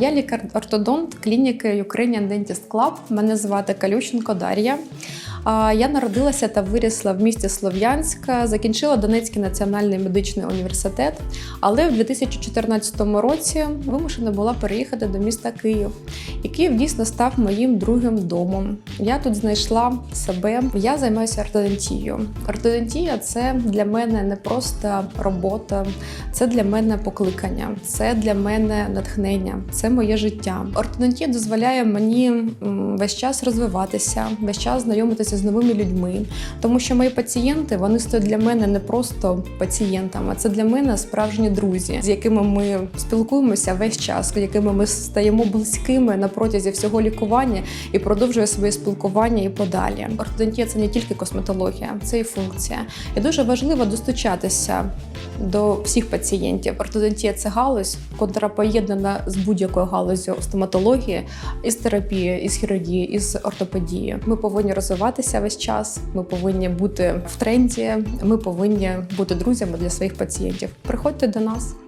Я лікар-ортодонт клініки Ukrainian Dentist Club. Мене звати Калющенко Дар'я. Я народилася та вирісла в місті Слов'янська, закінчила Донецький національний медичний університет, але в 2014 році вимушена була переїхати до міста Київ. І Київ дійсно став моїм другим домом. Я тут знайшла себе. Я займаюся ортодонтією. Ортодонтія це для мене не просто робота, це для мене покликання, це для мене натхнення, це моє життя. Ортодонтія дозволяє мені весь час розвиватися, весь час знайомитися з новими людьми, тому що мої пацієнти вони стають для мене не просто пацієнтами, це для мене справжні друзі, з якими ми спілкуємося весь час, якими ми стаємо близькими на протязі всього лікування і продовжує своє спілкування і подалі. Ортодонтія це не тільки косметологія, це і функція. І дуже важливо достучатися до всіх пацієнтів. Ортодонтія це галузь, котра поєднана з будь-якою галузю стоматології, із терапії, із хірургії, із ортопедії. Ми повинні розвиватися весь час. Ми повинні бути в тренді. Ми повинні бути друзями для своїх пацієнтів. Приходьте до нас.